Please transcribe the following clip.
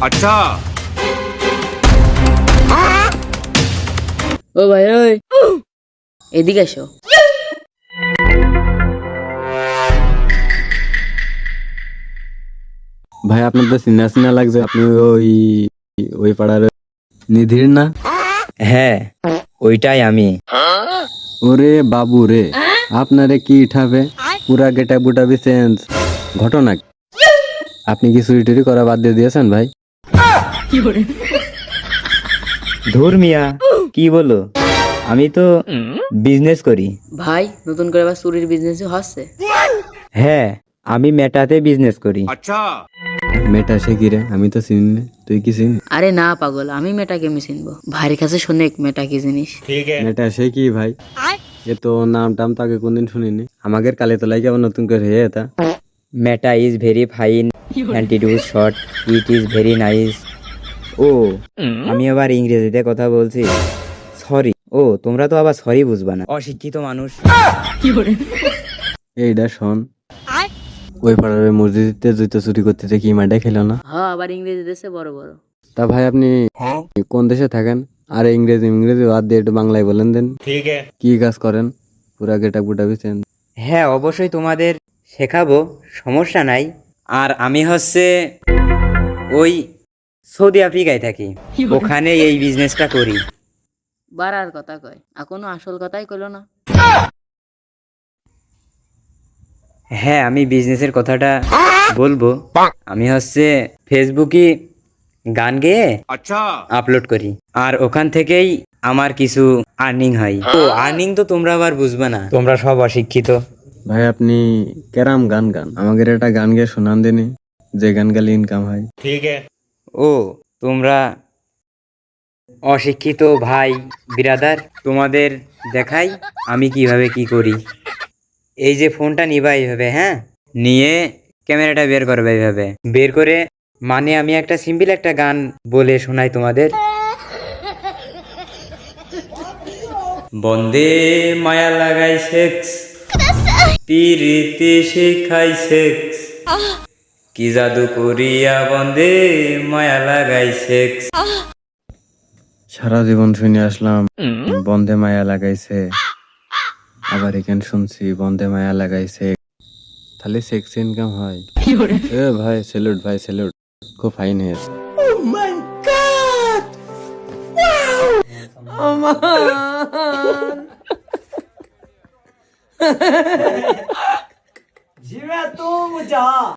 আচ্ছা। ও ভাই ওই। এদিকে এসো। ভাই আপনার তো চিনা চিনা লাগছে আপনি ওই ওই পাড়ার নিধির না? হ্যাঁ ওইটাই আমি। ওরে বাবু রে আপনারে কি ঠাবে? পুরা গেটা বুটা চেঞ্জ ঘটনা আপনি কি চুরি টুরি করা বাদ দিয়ে দিয়েছেন ভাই? ধর্মিয়া কি বলো? আমি তো বিজনেস করি। ভাই নতুন করে আবার চুরির বিজনেস হচ্ছে। হ্যাঁ আমি মেটাতে বিজনেস করি। আচ্ছা। মেটা সে কিরে আমি তো চিনি তুই কি চিনি আরে না পাগল আমি মেটা কেমি চিনবো? ভাইয়ের কাছে শোনে মেটা কি জিনিস? মেটা সে কি ভাই? এ তো নাম টাম তাকে কোনদিন শুনিনি। আমাদের কালে তো লাগে আবার নতুন করে হে এটা matter is very fine and short it is very nice O mm-hmm. আমি আবার ইংরেজিতে কথা বলছি। সরি ও তোমরা তো আবার সরি বুঝবা না। অশিক্ষিত মানুষ। এইটা শোন। ওই পাড়ার মসজিদে জুতো চুরি করতে কি মাঠে খেলো না? হ্যাঁ আবার ইংরেজি দেশে বড় বড়। তা ভাই আপনি হ্যাঁ? কোন দেশে থাকেন? আর ইংরেজি ইংরেজি বাদ দিয়ে একটু বাংলায় বলেন দেন। ঠিক কি কাজ করেন? পুরা গেটা বুটা বিছেন হ্যাঁ অবশ্যই তোমাদের শেখাবো সমস্যা নাই। আর আমি হচ্ছে ওই সৌদি আফ্রিকায় থাকি। ওখানে এই বিজনেসটা করি। বাড়ার কথা কয় এখনও আসল কথাই কইল না। হ্যাঁ আমি বিজনেসের কথাটা বলব। আমি হচ্ছে ফেসবুকে গান গেয়ে আচ্ছা। আপলোড করি। আর ওখান থেকেই আমার কিছু আর্নিং হয়। তো আর্নিং তো তোমরা আবার বুঝবে না। তোমরা সব অশিক্ষিত। ভাই আপনি ক্যারাম গান গান। আমাদের একটা গান গিয়ে শোনান দেনি যে গান গালে ইনকাম হয়। ঠিক ও তোমরা অশিক্ষিত ভাই বিরাদার তোমাদের দেখাই আমি কীভাবে কি করি। এই যে ফোনটা নিবা এইভাবে হ্যাঁ? নিয়ে ক্যামেরাটা বের করবে এইভাবে। বের করে মানে আমি একটা সিম্পল একটা গান বলে শোনাই তোমাদের। বন্দে মায়া লাগাই সেক্স। পিরিতি শিখাই সেক্স কি জাদু করিয়া বন্দে মায়া লাগাই সেক্স সারা জীবন শুনে আসলাম বন্দে মায়া লাগাইছে। আবার এখানে শুনছি বন্দে মায়া লাগাইছে। তাহলে সেক্স ইনকাম হয়। এ ভাই সেলুট ভাই সেলুট খুব ফাইন হয়েছে। ジラトーちゃん